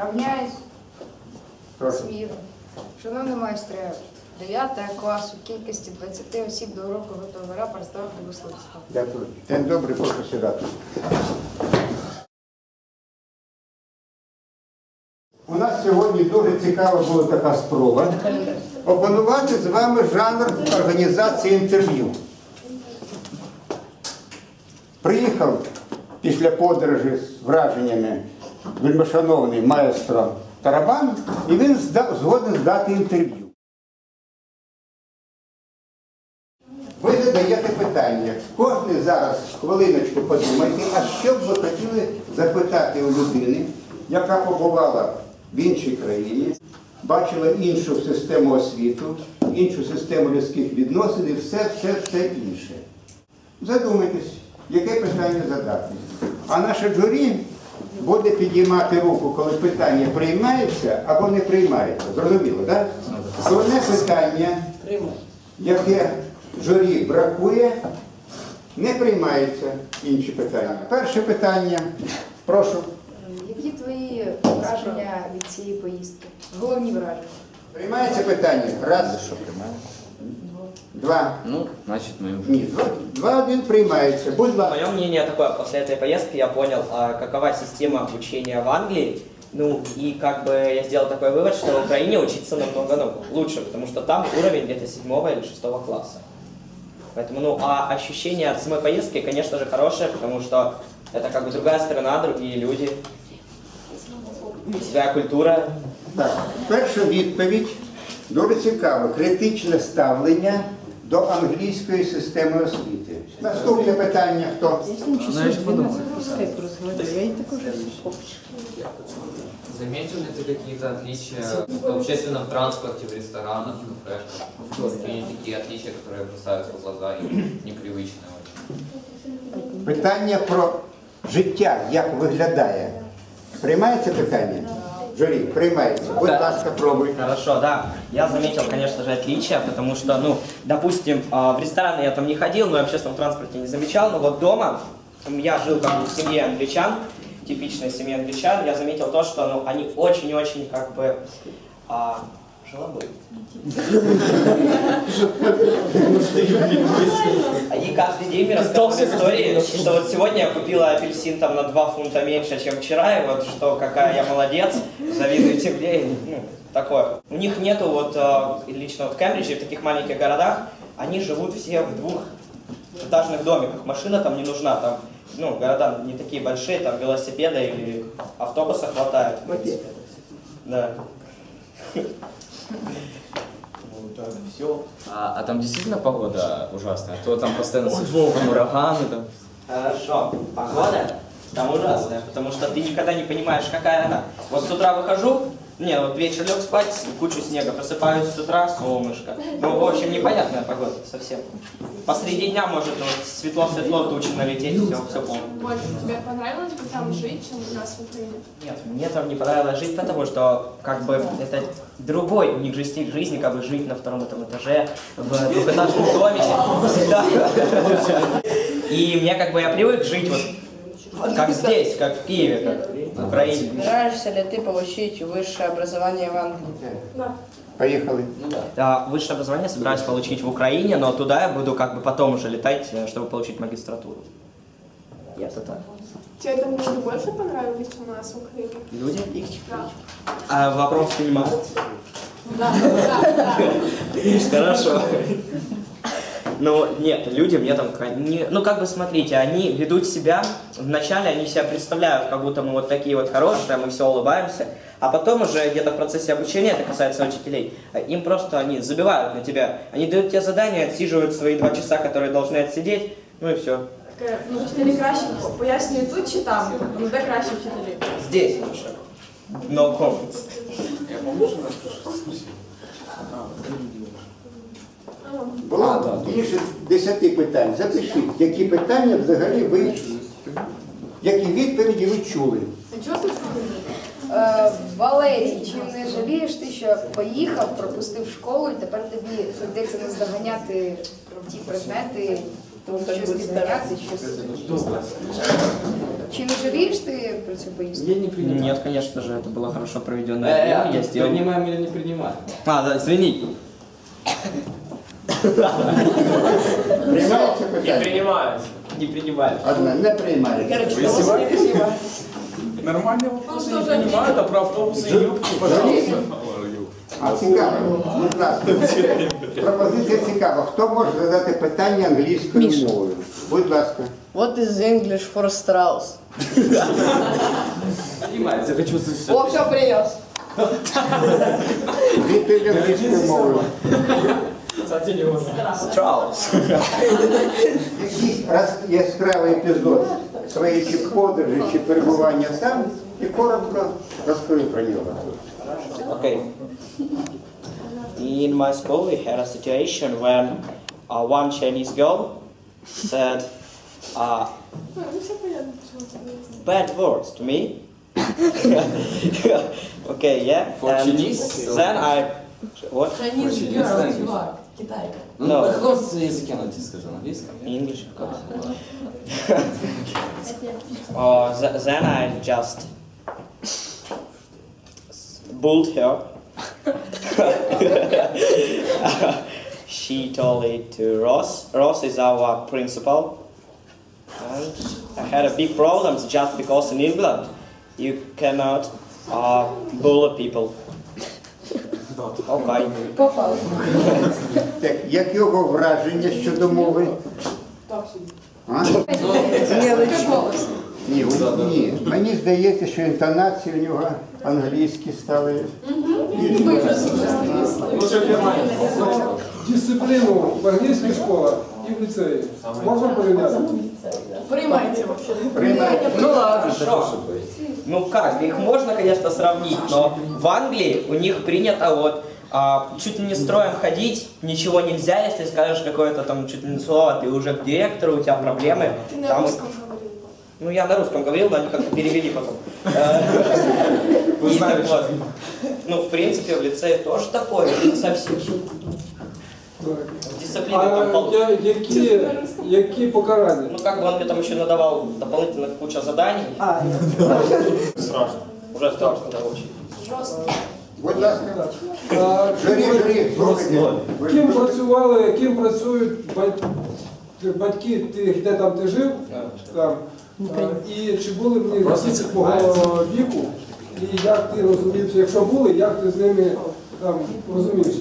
Равняюсь. Прошу. Смірно. Шановний майстре, 9 класу, кількості 20 осіб до уроку готовий рапорт ставити висловського. Дякую. День добрий, прошу сідати. У нас сьогодні дуже цікава була така спроба опанувати з вами жанр організації інтерв'ю. Приїхав після подорожі з враженнями вельмишановний маестро Тарабан, і він зда- згоден здати інтерв'ю. Ви задаєте питання. Кожен зараз хвилиночку подумайте, а що б ви хотіли запитати у людини, яка побувала в іншій країні, бачила іншу систему освіту, іншу систему людських відносин і все, все, все інше. Задумайтесь, яке питання задати. А наше журі буде підіймати руку, коли питання приймається або не приймається. Зрозуміло, так? Головне питання яке журі бракує, не приймаються інші питання. Перше питання. Прошу. Які твої враження від цієї поїздки? Головні враження. Приймається питання. Раз. Два. Ну, значит, мы уже. Ні, два, два один приймається. Будь ласка. Мое мнение такое, после этой поездки я понял, а, какова система обучения в Англии. Ну, и как бы я сделал такой вывод, что в Украине учиться намного ну, лучше, потому что там уровень где-то седьмого или шестого класса. Поэтому, ну, а ощущение от самой поездки, конечно же, хорошее, потому что это как бы другая страна, другие люди, своя культура. Так, перша відповідь дуже цікава. Критичне ставлення до англійської системи освіти. Наступне питання хто? Ну, я еще подумал. Заметил ли ты какие-то отличия в общественном транспорте, в ресторанах, в кафешках? Какие такие отличия, которые бросаются в глаза и непривычные очень? Питання про життя, як виглядає. Приймається питання? Журі, приймається. Будь ласка, пробуй. Хорошо, да. Я заметил, конечно же, отличия, потому что, ну, допустим, а, в рестораны я там не ходил, но и в общественном транспорте не замечал, но вот дома я жил как бы в семье англичан, типичной семье англичан, я заметил то, что, ну, они очень-очень как бы а, жлобы. Они каждый день мне рассказывали истории, что вот сегодня я купила апельсин там на 2 фунта меньше, чем вчера, и вот что какая я молодец, завидуйте мне, и, ну, такое. У них нету вот, э, лично вот в Кембридже, в таких маленьких городах, они живут все в двух этажных домиках, машина там не нужна, там, ну, города не такие большие, там велосипеда или автобуса хватает. в принципе. Да. А, а там действительно погода ужасная? А то там постоянно там ураганы там. Хорошо. Погода там ужасная, потому что ты никогда не понимаешь, какая она. Вот с утра выхожу, не, вот вечер лег спать, кучу снега, просыпаюсь с утра, солнышко. Ну, в общем, непонятная погода совсем. Посреди дня может вот светло-светло тучи налететь, все, все полно. Вот, тебе понравилось бы там жить, чем у нас в Украине? Нет, мне там не понравилось жить, потому что как бы это другой у них же стиль жизни, как бы жить на втором этом этаже, в двухэтажном домике. И мне как бы я привык жить вот как здесь, как в Киеве, как в Украине. Собираешься ли ты получить высшее образование в Англии? Поїхали. А, Высшее образование собираюсь получить в Украине, но туда я буду как бы потом уже летать, э, чтобы получить магистратуру. Это так. Тебе там люди больше понравились, чем у нас в Украине? Люди? Да. А вопрос понимается? Хорошо. Ну, нет, люди мне там, не, ну, как бы, смотрите, они ведут себя, вначале они себя представляют, как будто мы вот такие вот хорошие, мы все улыбаемся, а потом уже где-то в процессе обучения, это касается учителей, им просто, они забивают на тебя, они дают тебе задания, отсиживают свои два часа, которые должны отсидеть, ну и все. Ну, вчителі краще пояснюють тут чи там? Ну, де краще вчителі? Здесь лучше. No comments. Було більше десяти питань. Запишіть, які питання взагалі ви, які відповіді ви чули. А чого тут? Е, Валерій, чи не жалієш ти, що поїхав, пропустив школу, і тепер тобі прийдеться наздоганяти ті предмети, Тому що щось будеш підганяти, щось. Чи не жалієш ти про цю поїздку? Я не принимаю. Нет, конечно же, это было хорошо проведенное Э, время. Я э, сделал... принимаем или не принимаем? А, да, извини. Приймається питання? принимаю. Не принимаю. Одне, не приймається. Нормальные вопросы не принимают, а про автобусы и юбки, пожалуйста. А цікаво, будь ласка. Пропозиція цікава. Хто може задати питання англійською мовою? Будь ласка. What is English for Strauss? Принимается, хочу услышать. О, все принес. Відповідь англійською мовою. Страус. Якийсь раз яскравий епізод своєї чи подорожі чи перебування там і коротко розкажи про нього. Okay. In my school, we had a situation when uh, one Chinese girl said uh, bad words to me. okay, yeah. For and Chinese? Then I what? Ну, No. на каком языке она тебе сказала? На английском? English, of course. uh, th- then I just bullied her. she told it to Ross. Ross is our principal. And I had a big problems just because in England you cannot uh, bully people. Попав. Так, як його враження щодо мови? А? Ні, у- ні. Мені здається, що інтонації у нього англійські стали. Дисципліну в англійських школах і в ліцеї. Можна порівняти? Приймається взагалі. Приймається. Ну ладно, хорошо. Ну как, их можно, конечно, сравнить, но в Англии у них принято вот а, чуть ли не строем ходить, ничего нельзя, если скажешь какое-то там чуть ли не слово, ты уже к директору, у тебя проблемы. Ти на Там- русском говорив. ну я на русском говорил, но они как-то перевели потом. Э, и так вот. Ну, в принципе, в лицее тоже такое, совсем. Дисциплина там А пол- я- які, які покарання? Ну, как бы он мне там еще надавал дополнительно кучу заданий. Страшно. Уже страшно, да, очень. Будь ласка. А, Журі, журі, слухайте. Ким працювали, ким працюють бать- батьки тих, де там ти жив, там, а, і чи були в них діти твого віку, і як ти розумівся, якщо були, як ти з ними там розумівся?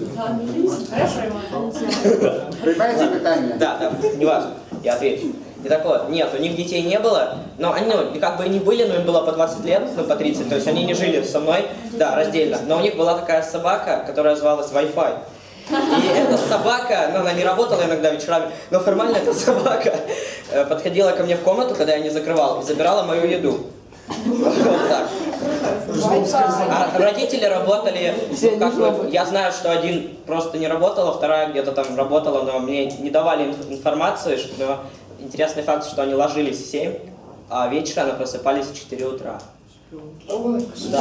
Приймається питання? Да, да, неважно, я отвечу. И так вот, нет, у них детей не было, но они ну, как бы и не были, но им было по 20 лет, ну по 30, то есть они не жили со мной, да, раздельно. Но у них была такая собака, которая звалась Wi-Fi. И эта собака, ну она не работала иногда вечерами, но формально эта собака э, подходила ко мне в комнату, когда я не закрывал, и забирала мою еду. Вот так. А родители работали, ну, как бы, я знаю, что один просто не работал, а вторая где-то там работала, но мне не давали инф- информацию, ш- но интересный факт, что они ложились в 7, а вечером просыпались в 4 утра.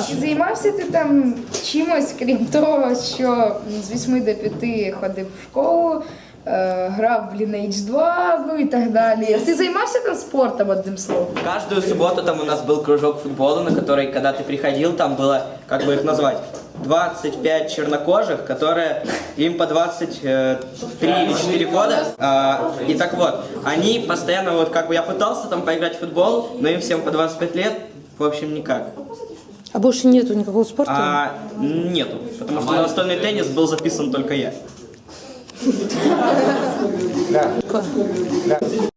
Чи займався ти там чимось, крім того, що з 8 до 5 ходив в школу, грав в Lineage 2, ну і так далі. Ти займався там спортом, одним словом? Каждую субботу там у нас был кружок футбола, на который, когда ты приходил, там было, как бы их назвать, 25 чернокожих, которые им по 23 или 4 года. А, и так вот, они постоянно, вот как бы я пытался там поиграть в футбол, но им всем по 25 лет, в общем, никак. А больше нету никакого спорта? А нету, потому что на настольный теннис был записан только я. Да. Да.